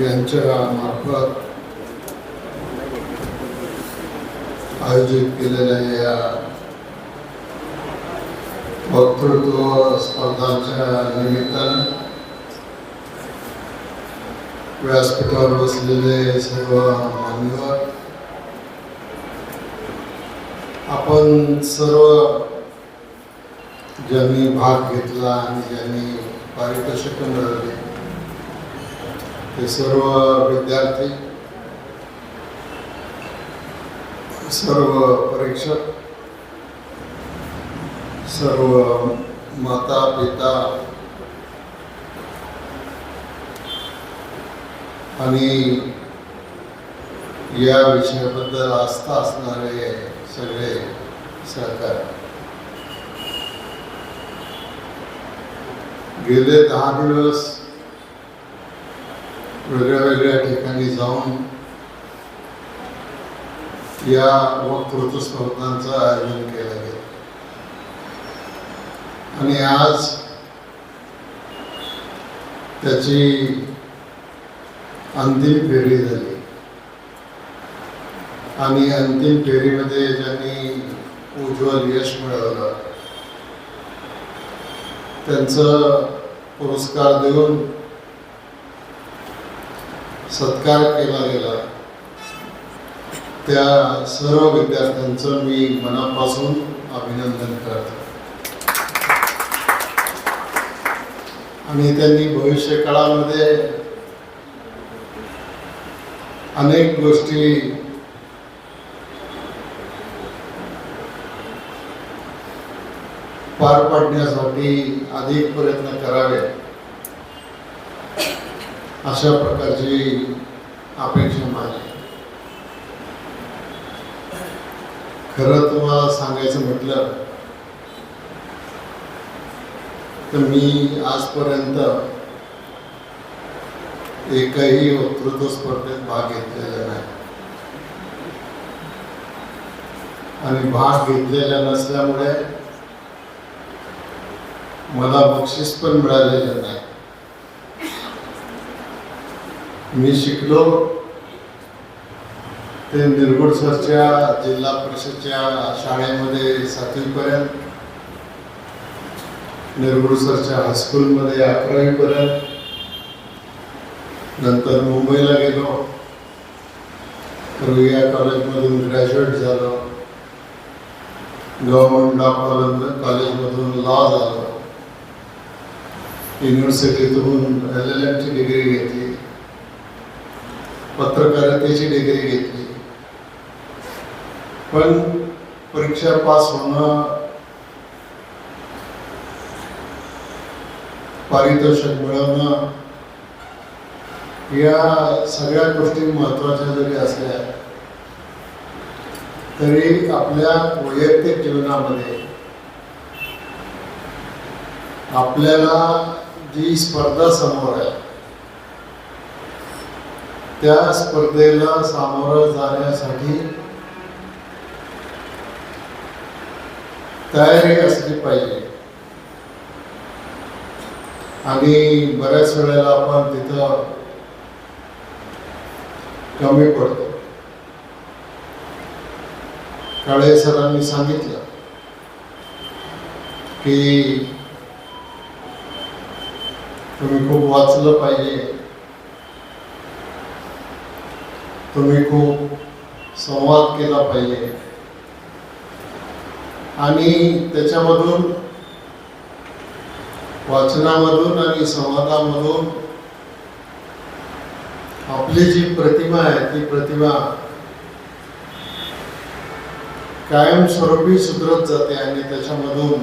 यांच्या मार्फत आयोजित केलेल्या या वक्तृत्व स्पर्धांच्या निमित्तानं व्यासपीठावर बसलेले सर्व मान्यवर आपण सर्व ज्यांनी भाग घेतला आणि ज्यांनी पारितोषिक मिळवले हे सर्व विद्यार्थी सर्व परीक्षक सर्व माता पिता आणि या विषयाबद्दल आस्था असणारे सगळे सरकार गेले दहा दिवस वेगळ्या वेगळ्या ठिकाणी जाऊन या वक्तृत्व स्पर्धांचं आयोजन केलं गेलं. आणि आज त्याची अंतिम फेरी झाली. आणि अंतिम फेरीमध्ये ज्यांनी उज्ज्वल यश मिळवलं त्यांचं पुरस्कार देऊन सत्कार केला गेला. त्या सर्व विद्यार्थ्यांचं मी मनापासून अभिनंदन करतो. आणि त्यांनी भविष्य काळामध्ये अनेक गोष्टी पार पाडण्यासाठी अधिक प्रयत्न करावे. अशा प्रकारची अपेक्षा माझी. खरं तुम्हाला सांगायचं म्हटलं तर मी आजपर्यंत एकही वक्तृत्व स्पर्धेत भाग घेतलेला नाही. आणि भाग घेतलेला नसल्यामुळे मला बक्षीस पण मिळालेलं नाही. मी शिकलो. ते निरगुड सरच्या जिल्हा परिषदच्या शाळेमध्ये सातवीपर्यंत. निरगुड सरच्या हायस्कूलमध्ये अकरावीपर्यंत. नंतर मुंबईला गेलो. रुईया कॉलेजमधून ग्रॅज्युएट झालो. गव्हर्मेंट लॉ कॉलेज कॉलेजमधून लॉ झालो. युनिव्हर्सिटीतून एल एल एमची डिग्री घेतली. पत्रकारितेची डिग्री घेतली. पण परीक्षा पास होणं पारितोषिक मिळवणं या सगळ्या गोष्टी महत्त्वाच्या जरी असल्या तरी आपल्या वैयक्तिक जीवनामध्ये आपल्याला जी स्पर्धा समोर आहे त्या स्पर्धेला सामोरं जाण्यासाठी तयारी असली पाहिजे. आणि बऱ्याच वेळेला आपण तिथं कमी पडतो. काळे सरांनी सांगितलं की तुम्ही खूप वाचलं पाहिजे. तुम्ही खूप संवाद केला पाहिजे. आणि त्याच्यामधून वाचनामधून आणि संवादामधून आपली जी प्रतिमा आहे ती प्रतिमा कायमस्वरूपी सुधरत जाते आणि त्याच्यामधून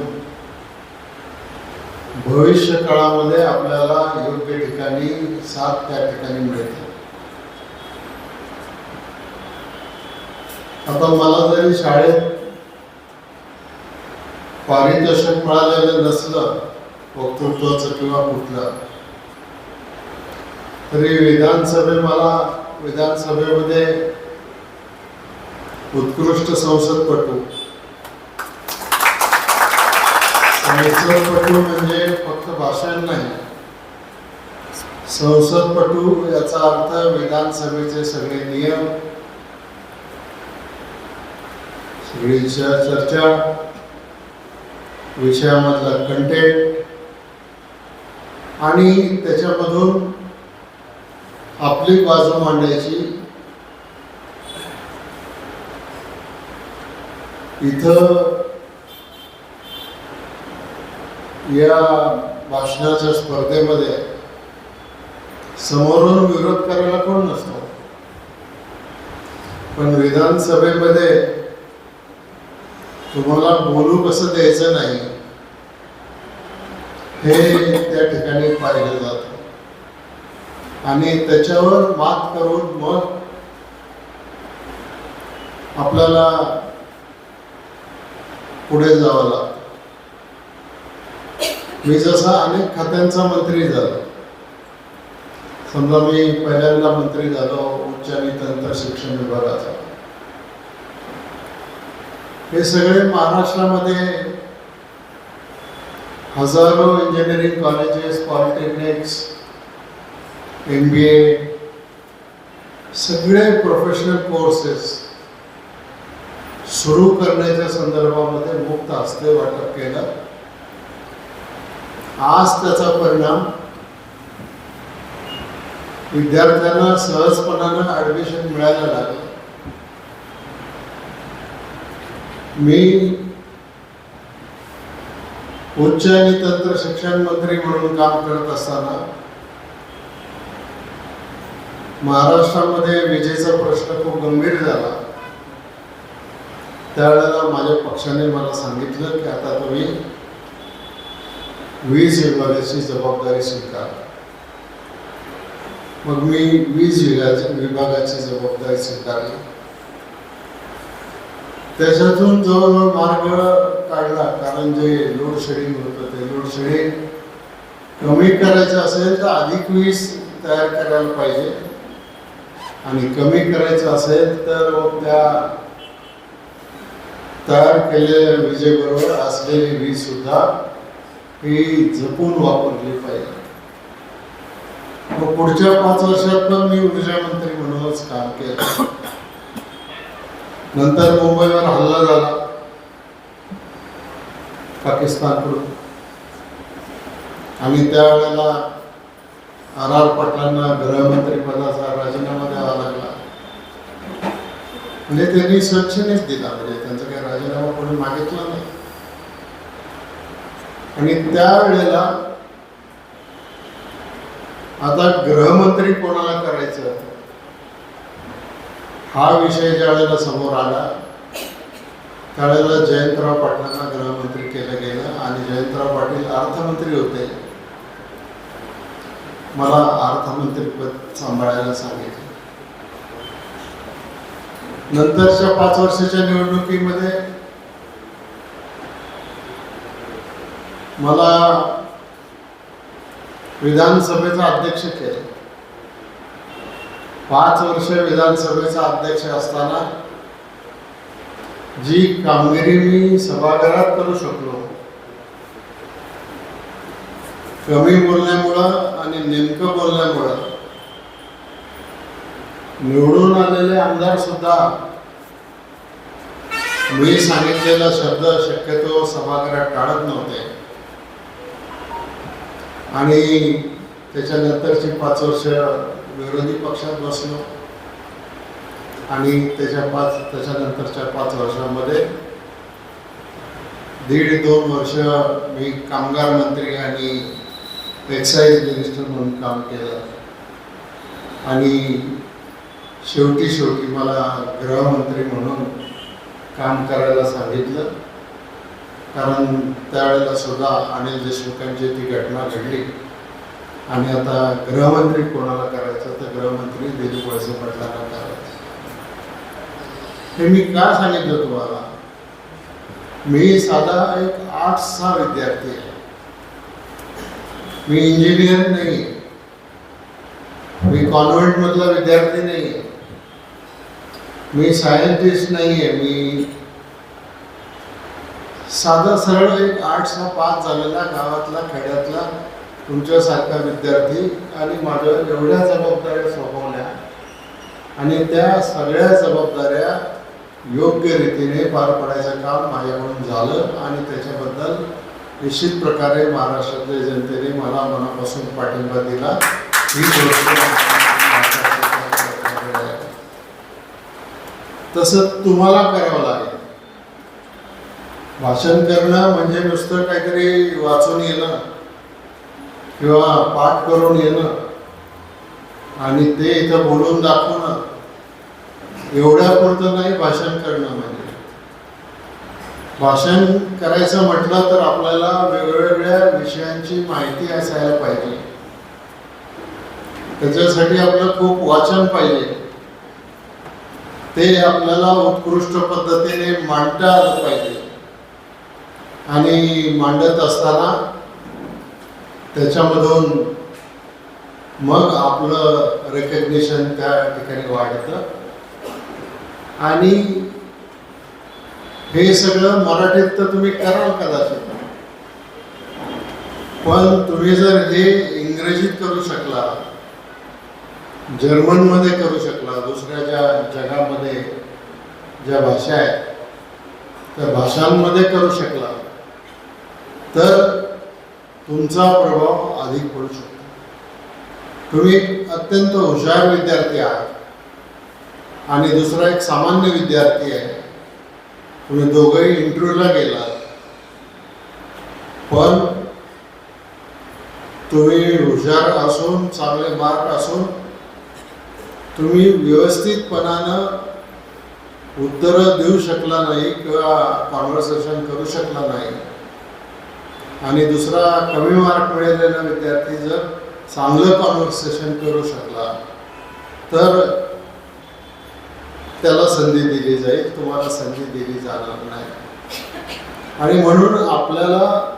भविष्य काळामध्ये आपल्याला योग्य ठिकाणी साथ त्या ठिकाणी मिळते. आता मला जरी शाळेत पारितोषिक मिळालेलं नसलं वक्तृत्वाचं किंवा कुठलं तरी विधानसभे मला विधानसभेमध्ये उत्कृष्ट संसदपटू. संसदपटू म्हणजे फक्त भाषण नाही. संसदपटू याचा अर्थ विधानसभेचे सगळे नियम सगळी चर्चा विषयामधला कंटेंट आणि त्याच्यामधून आपली बाजू मांडायची. इथं या भाषणाच्या स्पर्धेमध्ये समोरून विरोध करायला कोण नसतो. पण विधानसभेमध्ये तुम्हाला बोलू कसं द्यायचं नाही. हे त्या ठिकाणी पाहिलं जात. आणि त्याच्यावर मात करून मग आपल्याला पुढे जावं लागतं. मी जसा अनेक खात्यांचा मंत्री झालो. समजा मी पहिल्यांदा मंत्री झालो उच्च आणि तंत्र शिक्षण विभागाचा. हे सगळे महाराष्ट्रामध्ये हजारो engineering colleges polytechnics M B A सगळे प्रोफेशनल कोर्सेस सुरू करण्याच्या संदर्भामध्ये मुक्त हस्ते वाटप केलं. आज त्याचा परिणाम विद्यार्थ्यांना सहजपणानं ऍडमिशन मिळायला लागलं. मी उच्च आणि तंत्र शिक्षण मंत्री म्हणून काम करत असताना महाराष्ट्रामध्ये विजेचा प्रश्न खूप गंभीर झाला. त्यावेळेला माझ्या पक्षाने मला सांगितलं की आता तुम्ही वीज विभागाची जबाबदारी स्वीकार. मग मी वीज विभागाची विभागाची जबाबदारी स्वीकारली. त्याच्यातून जवळजवळ मार्ग काढला कारण जे लोड शेडिंग होतं ते लोड शेडिंग कमी करायचं असेल तर अधिक वीज तयार करायला पाहिजे. आणि कमी करायचं असेल तर त्या तयार केलेल्या विजेबरोबर असलेली वीज सुद्धा ही जपून वापरली पाहिजे. मग पुढच्या पाच वर्षात पण मी ऊर्जा मंत्री म्हणूनच काम केलं. नंतर मुंबईवर हल्ला झाला. पाकिस्तानकडून. आणि त्यावेळेला आर आर पाटलांना गृहमंत्री पदाचा राजीनामा द्यावा लागला. म्हणजे त्यांनी स्वच्छनेच दिला. म्हणजे त्यांचा काही राजीनामा कोणी मागितला नाही. आणि त्यावेळेला आता गृहमंत्री कोणाला करायचं? हा विषय ज्या वेळेला समोर आला त्यावेळेला जयंतराव पाटलांना गृहमंत्री केलं गेलं आणि जयंतराव पाटील अर्थमंत्री होते. मला अर्थमंत्रीपद सांभाळायला सांगितलं. नंतरच्या पाच वर्षाच्या निवडणुकीमध्ये मला विधानसभेचा अध्यक्ष केलं. पाच वर्ष विधानसभेचा अध्यक्ष असताना जी कामगिरी मी सभागृहात करू शकलो कमी बोलण्यामुळं आणि नेमकं बोलण्यामुळं निवडून आलेले आमदार सुद्धा मी सांगितलेला शब्द शक्यतो सभागृहात टाळत नव्हते. आणि त्याच्यानंतरची पाच वर्ष विरोधी पक्षात बसलो. आणि त्याच्या पाच त्याच्यानंतरच्या पाच वर्षामध्ये दीड दोन वर्ष मी कामगार मंत्री आणि एक्साईज मिनिस्टर म्हणून काम केलं. आणि शेवटी शेवटी मला गृहमंत्री म्हणून काम करायला सांगितलं. कारण त्यावेळेला सुद्धा अनिल देशमुखांची ती घटना घडली. आणि आता गृहमंत्री कोणाला करायचं? तर गृहमंत्री दिलीप वळसे पाटलांना करायचं. हे मी का सांगितलं तुम्हाला? मी साधा एक आठ सहा विद्यार्थी आहे. मी इंजिनियर नाही. मी कॉन्व्हेंट मधला विद्यार्थी नाही. मी सायंटिस्ट नाही आहे. मी साधा सरळ एक आठ सहा पास झालेला गावातला खेड्यातला तुमच्यासारखा विद्यार्थी आणि माझ्या एवढ्या जबाबदाऱ्या सोपवल्या आणि त्या सगळ्या जबाबदाऱ्या योग्य रीतीने पार पडायचं काम माझ्याकडून झालं आणि त्याच्याबद्दल निश्चित प्रकारे महाराष्ट्रातल्या जनतेने मला मनापासून पाठिंबा दिला. ही गोष्ट तसं तुम्हाला करावं लागेल. भाषण करणं म्हणजे नुसतं काहीतरी वाचून येणं. किंवा पाठ करून येणं. आणि ते इथं बोलून दाखवणं. एवढ्या पुरतं नाही भाषण करणं म्हणजे. भाषण करायचं म्हटलं तर आपल्याला वेगवेगळ्या विषयांची माहिती असायला पाहिजे. त्याच्यासाठी आपलं खूप वाचन पाहिजे. ते आपल्याला उत्कृष्ट पद्धतीने मांडता आलं पाहिजे. आणि मांडत असताना त्याच्यामधून मग आपलं रेकग्निशन त्या ठिकाणी वाढतं. आणि हे सगळं मराठीत तर तुम्ही कराल कदाचित. पण तुम्ही जर हे इंग्रजीत करू शकला जर्मनमध्ये करू शकला दुसऱ्या ज्या जगामध्ये ज्या भाषा आहेत त्या भाषांमध्ये करू शकला तर तुमचा प्रभाव अधिक पडू शकतो. तुम्ही अत्यंत हुशार विद्यार्थी आहात. आणि दुसरा एक सामान्य विद्यार्थी आहे. तुम्ही दोघंही इंटरव्ह्यूला गेलात. पण तुम्ही हुशार असून चांगले मार्क असून तुम्ही व्यवस्थितपणानं उत्तरं देऊ शकला नाही किंवा कॉन्व्हर्सेशन करू शकला नाही. आणि दुसरा कमी मार्क मिळालेला विद्यार्थी जर चांगलं कॉन्व्हर्सेशन करू शकला तर त्याला संधी दिली जाईल. तुम्हाला संधी दिली जाणार नाही. आणि म्हणून आपल्याला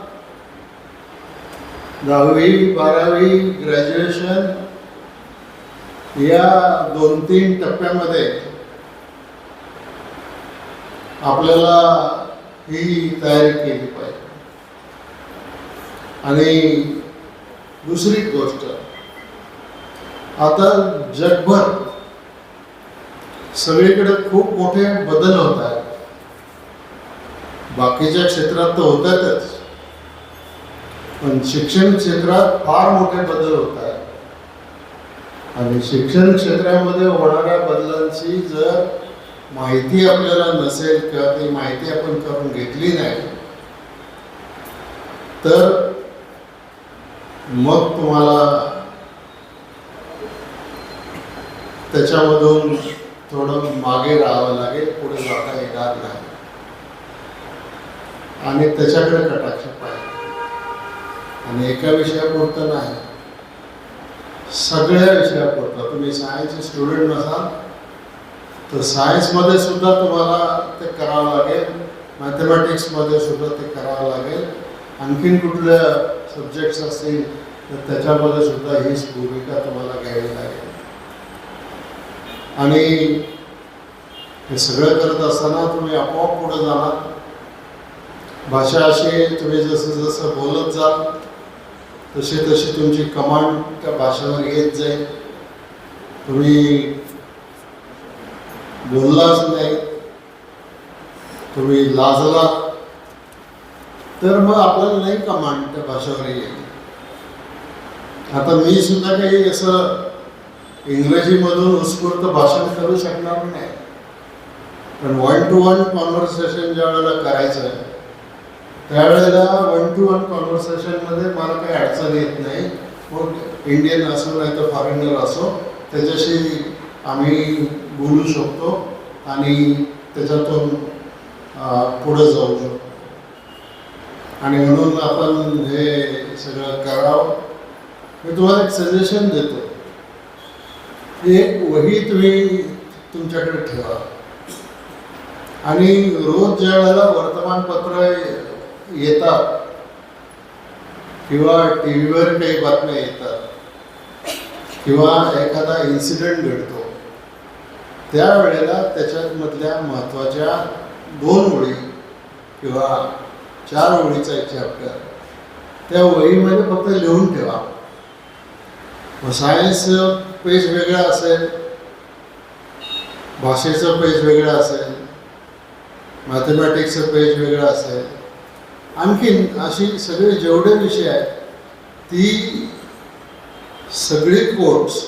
दहावी बारावी ग्रॅज्युएशन या दोन तीन टप्प्यामध्ये आपल्याला ही तयारी केली पाहिजे. आणि दुसरी गोष्ट आता जगभर सगळीकडे खूप मोठे बदल होत आहेत. बाकीच्या क्षेत्रात तर होतातच पण शिक्षण क्षेत्रात फार मोठे बदल होत आहेत. आणि शिक्षण क्षेत्रामध्ये होणाऱ्या बदलांची जर माहिती आपल्याला नसेल किंवा ती माहिती आपण करून घेतली नाही तर मग तुम्हाला त्याच्यामधून थोडं मागे राहावं लागेल पुढे जाता येणार नाही. आणि त्याच्याकडे कटाक्ष पाहिजे. आणि एका विषयापुरतं नाही सगळ्या विषयापुरतं. तुम्ही सायन्सचे स्टुडंट नसाल तर सायन्समध्ये सुद्धा तुम्हाला ते करावं लागेल मॅथमॅटिक्समध्ये सुद्धा ते करावं लागेल. आणखीन कुठल्या सब्जेक्ट्स असतील तर त्याच्यामध्ये सुद्धा हीच भूमिका तुम्हाला घ्यावी लागेल. आणि हे सगळं करत असताना तुम्ही आपोआप पुढे जाणार. भाषा अशी तुम्ही जसं जसं बोलत जाल तशी तशी तुमची कमांड त्या भाषेवर येत जाईल. तुम्ही बोललाच नाही. तुम्ही लाजलात. तर मग आपल्याला नाही कमांड त्या भाषेवर येईल आता मी सुद्धा काही असं इंग्रजीमधून उत्स्फूर्त भाषण करू शकणार नाही. पण वन टू वन कॉन्व्हर्सेशन ज्या वेळेला करायचं आहे त्यावेळेला वन टू वन कॉन्व्हर्सेशनमध्ये मला काही अडचण येत नाही. हो, मग इंडियन असो नाही तर फॉरेनर असो त्याच्याशी आम्ही बोलू शकतो आणि त्याच्यातून पुढं पुढे जाऊ शकतो. आणि म्हणून आपण हे सगळं करावं. मी तुम्हाला एक सजेशन देतो. एक वही तुम्ही तुमच्याकडे ठेवा. आणि रोज ज्या वेळेला वर्तमानपत्र येतात किंवा टी व्हीवर काही बातम्या येतात किंवा एखादा इन्सिडेंट घडतो त्यावेळेला त्याच्यामधल्या महत्त्वाच्या दोन ओळी किंवा चार ओळीचा एक चॅप्टर त्या वहीमध्ये फक्त लिहून ठेवा. मग सायन्स पेज वेगळं असेल भाषेचं पेज वेगळं असेल मॅथमॅटिक्सचं पेज वेगळं असेल आणखीन अशी सगळे जेवढे विषय आहेत ती सगळी कोट्स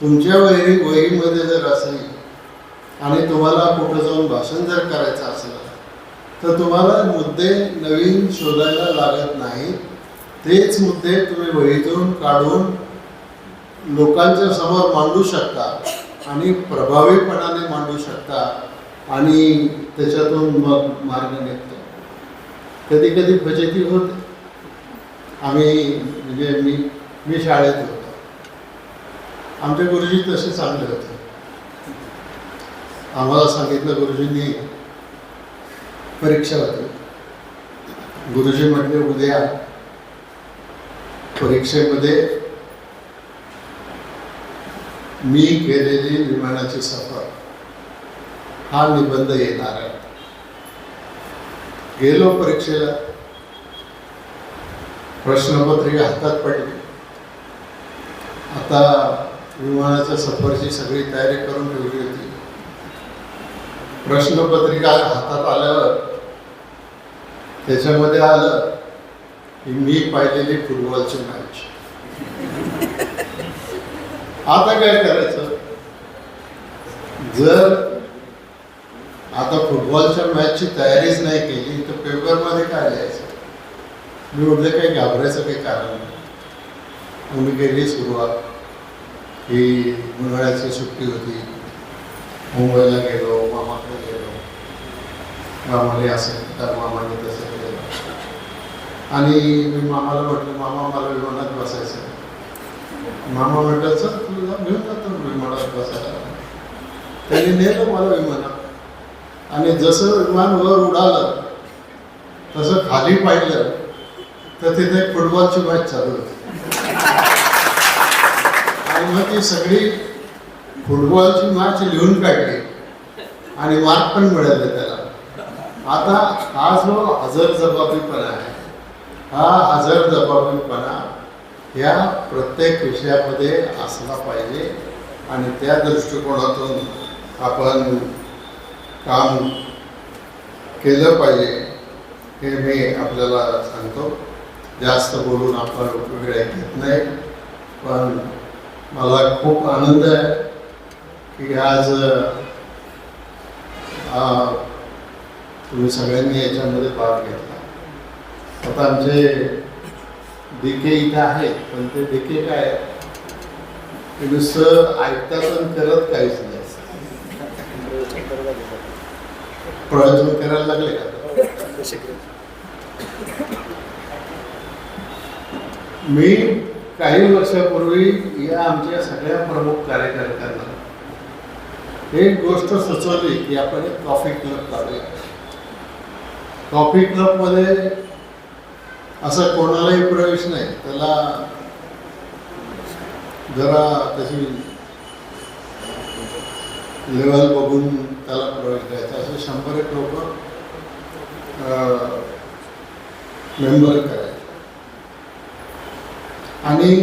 तुमच्या वही वहीमध्ये जर असेल आणि तुम्हाला कुठं जाऊन भाषण जर करायचं असेल तर तुम्हाला मुद्दे नवीन शोधायला लागत नाही तेच मुद्दे तुम्ही वहीतून काढून लोकांच्या समोर मांडू शकता आणि प्रभावीपणाने मांडू शकता आणि त्याच्यातून मग मार्ग निघतो. कधी कधी फजिती होते. आम्ही म्हणजे मी मी शाळेत होतो. आमचे गुरुजी तसे चांगले होते. आम्हाला सांगितलं गुरुजींनी परीक्षा होती. गुरुजी म्हटले उद्या परीक्षेमध्ये मी केलेली विमानाची सफर हा निबंध येणार आहे. गेलो परीक्षेला. प्रश्नपत्रिका हातात पडली. आता विमानाच्या सफरची सगळी तयारी करून ठेवली होती. प्रश्नपत्रिका हातात आल्यावर त्याच्यामध्ये आलं की मी पाहिलेली फुटबॉलची मॅच आता काय करायचं? जर आता फुटबॉलच्या मॅचची तयारीच नाही केली तर पेपरमध्ये काय लिहायचं? मी म्हटलं काही घाबरायचं काही कारण नाही. मी केली सुरुवात. की उन्हाळ्याची सुट्टी होती. मुंबईला गेलो. मामाकडे गेलो मामाने असं तर मामाने तसं केलं. आणि मी मामाला म्हटलं मामा मला विमानात बसायचं मामा म्हटलं सर तुला घेऊन जातो विमानात बसायला. त्यांनी नेलं मला विमानात. आणि जसं विमान वर उडालं तसं खाली पाहिलं तर तिथे फुटबॉलची मॅच चालू होती. आणि मग ती सगळी फुटबॉलची मॅच लिहून काढली. आणि वाद पण मिळाले त्याला. आता हा जो हजर जबाबीपणा आहे हा हजर जबाबीपणा ह्या प्रत्येक विषयामध्ये असला पाहिजे आणि त्या दृष्टिकोनातून आपण काम केलं पाहिजे हे मी आपल्याला सांगतो. जास्त बोलून आपण वेळ घेत नाही पण मला खूप आनंद आहे की आज हा तुम्ही सगळ्यांनी याच्यामध्ये भाग घेतला. आता आमचे डिके इथं आहेत पण ते डिके काय? ते नुसतं ऐकता पण करत काहीच नाही. प्रयत्न करायला लागले का? मी काही वर्षापूर्वी या आमच्या सगळ्या प्रमुख कार्यकर्त्यांना एक गोष्ट सुचवली की आपण एक कॉफी क्लब काढूया. कॉफी क्लबमध्ये असं कोणालाही प्रवेश नाही. त्याला जरा त्याची लेवल बघून त्याला प्रवेश द्यायचा. असे शंभर एक लोक मेंबर करायचे. आणि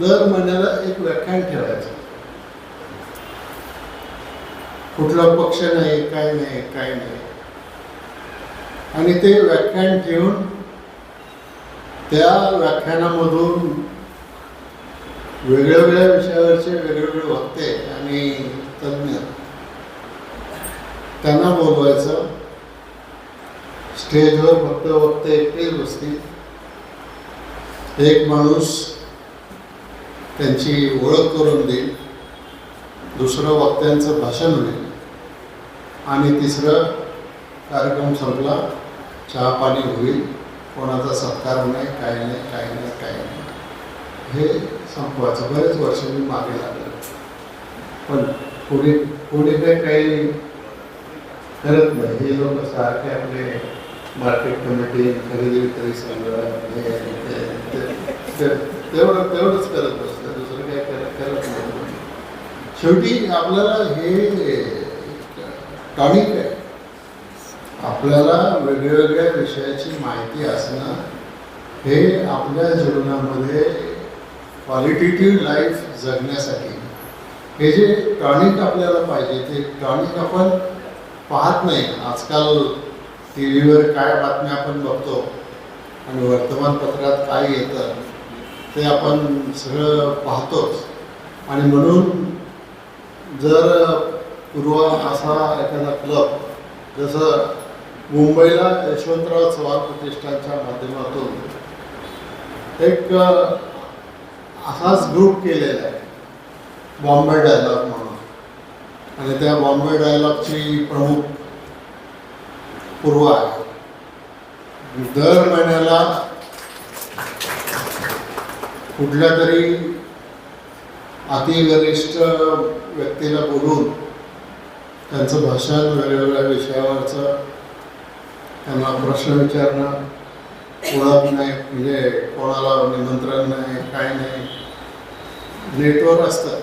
दर महिन्याला एक व्याख्यान ठेवायचं. कुठला पक्ष नाही काय नाही काय नाही. आणि ते व्याख्यान ठेवून त्या व्याख्यानामधून वेगळ्या वेगळ्या विषयावरचे वेगवेगळे वक्ते आणि तज्ज्ञ त्यांना बोलवायचं. स्टेजवर फक्त वक्ते एकटेच बसतील. एक माणूस त्यांची ओळख करून देईल. दुसरं वक्त्यांचं भाषण होईल. आणि तिसरं कार्यक्रम संपला चहा पाणी होईल कोणाचा सत्कार नाही काही नाही काही नाही काही नाही. हे संपवायचं. बरेच वर्ष मी मागे लागलं. पण पुढे पुढे काय काही करत नाही. हे लोक सारखे आपले मार्केट कमिटी खरेदी विक्री संग्रह हे तेवढं तेवढंच करत असतं दुसरं काही करत करत नाही. शेवटी आपल्याला हे टॉनिक आहे आपल्याला वेगवेगळ्या विषयाची माहिती असणं हे आपल्या जीवनामध्ये क्वालिटेटिव्ह लाईफ जगण्यासाठी हे जे टॉनिक आपल्याला पाहिजे ते टॉनिक आपण पाहत नाही. आजकाल टी व्हीवर काय बातम्या आपण बघतो आणि वर्तमानपत्रात काय येतं ते आपण सगळं पाहतोच. आणि म्हणून जर पूर्व असा एखादा क्लब जसं मुंबईला यशवंतराव चव्हाण प्रतिष्ठानच्या माध्यमातून एक असाच ग्रुप केलेला आहे बॉम्बे डायलॉग म्हणून. आणि त्या बॉम्बे डायलॉगची प्रमुख पूर्व आहे. दर महिन्याला कुठल्या तरी अतिवरिष्ठ व्यक्तीला बोलून त्यांचं भाषण वेगवेगळ्या विषयावरचं त्यांना प्रश्न विचारणं ओळख नाही म्हणजे कोणाला निमंत्रण नाही काय नाही. नेटवर असतं.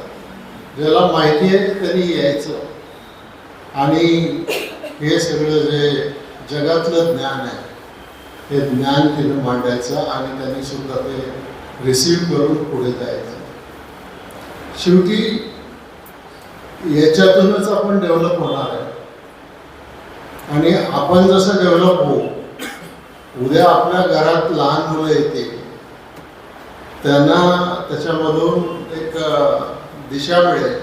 ज्याला माहिती आहे त्यांनी यायचं. आणि हे सगळं जे जगातलं ज्ञान आहे हे ज्ञान तिथं मांडायचं आणि त्यांनी सुद्धा ते रिसीव करून पुढे जायचं. शेवटी याच्यातूनच आपण डेव्हलप होणार आहे. आणि आपण जसं डेव्हलप होऊ उद्या आपल्या घरात लहान मुलं येते त्यांना त्याच्यामधून एक दिशा मिळेल.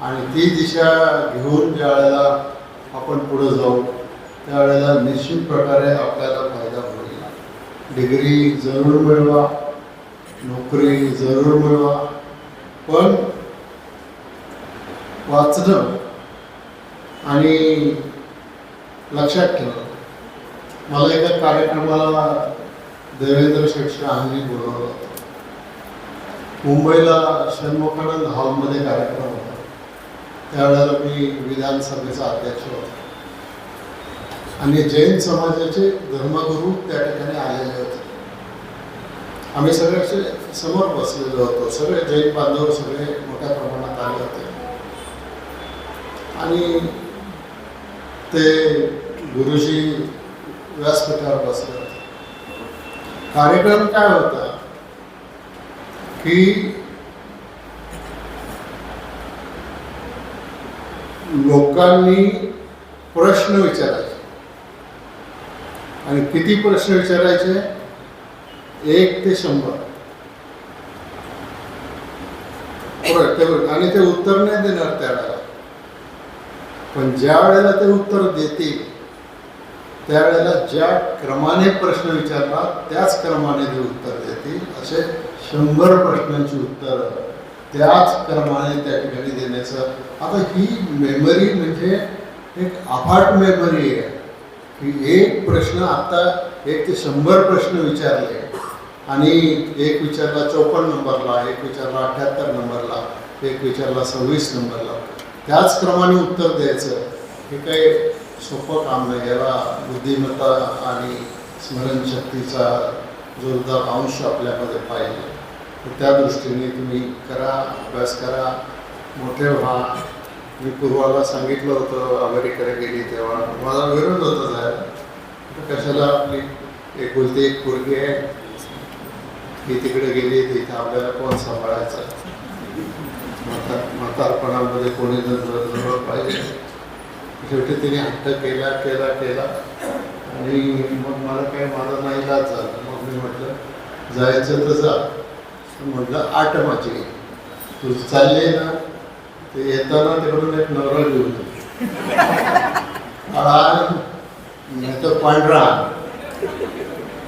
आणि ती दिशा घेऊन ज्या वेळेला आपण पुढे जाऊ त्यावेळेला निश्चित प्रकारे आपल्याला फायदा होईल. डिग्री जरूर मिळवा नोकरी जरूर मिळवा पण वाचणं आणि लक्षात ठेवलं मला एका कार्यक्रमाला देवेंद्र शेठ बोलवलं होतं. मुंबईला षण्मुखानंद हॉलमध्ये कार्यक्रम होता. त्यावेळेला मी विधानसभेचा अध्यक्ष होतो. आणि जैन समाजाचे धर्मगुरू त्या ठिकाणी आलेले होते. आम्ही सगळे असे समोर बसलेलो होतो. सगळे जैन बांधव सगळे मोठ्या प्रमाणात आले होते. आणि ते गुरुजी व्यासपीठावर बसले. होते कार्यक्रम काय होता? की लोकांनी प्रश्न विचारायचे. आणि किती प्रश्न विचारायचे? एक ते शंभर. आणि ते उत्तर नाही देणार त्याला. पण ज्या वेळेला ते उत्तर देतील त्यावेळेला ज्या क्रमाने प्रश्न विचारतात त्याच क्रमाने ते उत्तर देतील. असे शंभर प्रश्नांची उत्तर त्याच क्रमाने त्या ठिकाणी देण्याचं. आता ही मेमरी म्हणजे एक अफाट मेमरी आहे. की एक प्रश्न आता एक ते शंभर प्रश्न विचारले आणि एक विचारला चौपन्न नंबरला एक विचारला अठ्ठ्याहत्तर नंबरला एक विचारला सव्वीस नंबरला. त्याच क्रमाने उत्तर द्यायचं. हे काही सोपं काम नाही. याला बुद्धिमत्ता आणि स्मरणशक्तीचा जोरदार अंश आपल्यामध्ये पाहिजे. तर त्या दृष्टीने तुम्ही करा अभ्यास करा. मोठे व्हा. मी पूर्वाला सांगितलं होतं अमेरिकेला गेली तेव्हा. मला विरोध होता जायला तर कशाला आपली एकुलती एक पोरगी आहे? ती तिकडे गेली तिथं आपल्याला कोण सांभाळायचं? म्हातार म्हातारपणामध्ये कोणी जर जवळ पाहिजे शेवटी तिने हट्ट केला केला केला. आणि मग मला काय माझा नाही लाच मग मी म्हटलं जायचं तर जा. म्हटलं आठ माझी तू चालली आहे ना ते येताना तिकडून एक नवरा घेऊन काळा नाही तर पांढरा.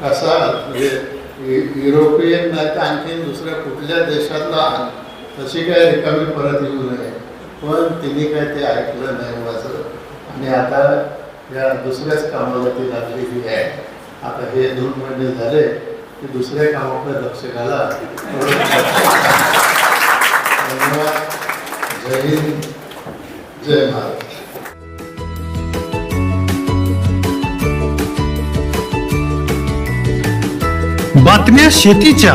कसा? म्हणजे युरोपियन नाही तर आणखीन दुसऱ्या कुठल्या देशातला तशी काय रिकामी परत येऊ नये. पण तिने काय ते ऐकलं नाही माझं. आणि आता या दुसऱ्याच कामाला ती लागलेली आहे. आता हे दोन महिने झाले की दुसऱ्या कामाकडे लक्ष घाला. जय हिंद जय महाराज बातम्या शेतीच्या.